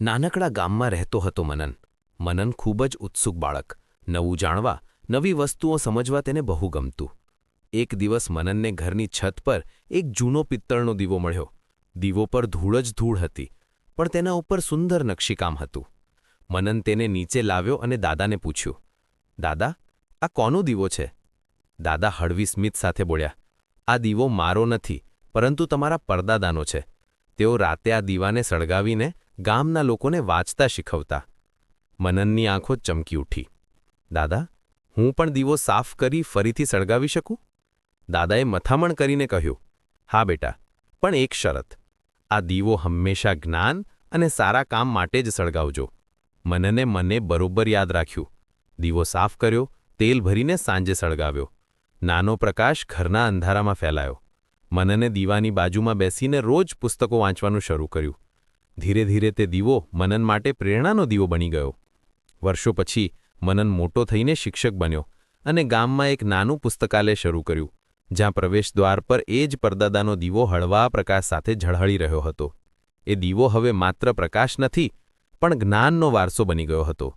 નાનકડા ગામમાં રહેતો હતો મનન. મનન ખૂબ જ ઉત્સુક બાળક. નવું જાણવા, નવી વસ્તુઓ સમજવા તેને બહુ ગમતું. એક દિવસ મનનને ઘરની છત પર એક જૂનો પિત્તળનો દીવો મળ્યો. દીવો પર ધૂળ જ ધૂળ હતી, પણ તેના ઉપર સુંદર નકશીકામ હતું. મનન તેને નીચે લાવ્યો અને દાદાને પૂછ્યું, દાદા, આ કોનો દીવો છે? દાદા હળવી સ્મિત સાથે બોલ્યા, આ દીવો મારો નથી, પરંતુ તમારા પરદાદાનો છે. તેઓ રાતે આ દીવાને સળગાવીને ગામના લોકોને વાંચતા શીખવતા. મનનની આંખો ચમકી ઉઠી. દાદા, હું પણ દીવો સાફ કરી ફરીથી સળગાવી શકું? દાદાએ મથામણ કરીને કહ્યું, હા બેટા, પણ એક શરત. આ દીવો હંમેશા જ્ઞાન અને સારા કામ માટે જ સળગાવજો. મનને મને બરોબર યાદ રાખ્યું. દીવો સાફ કર્યો, તેલ ભરીને સાંજે સળગાવ્યો. નાનો પ્રકાશ ઘરના અંધારામાં ફેલાયો. મનને દીવાની બાજુમાં બેસીને રોજ પુસ્તકો વાંચવાનું શરૂ કર્યું. ધીરે ધીરે તે દીવો મનન માટે પ્રેરણાનો દીવો બની ગયો. વર્ષો પછી મનન મોટો થઈને શિક્ષક બન્યો અને ગામમાં એક નાનું પુસ્તકાલય શરૂ કર્યું, જ્યાં પ્રવેશદ્વાર પર એ જ પરદાદાનો દીવો હળવા પ્રકાશ સાથે ઝળહળી રહ્યો હતો. એ દીવો હવે માત્ર પ્રકાશ નથી, પણ જ્ઞાનનો વારસો બની ગયો હતો.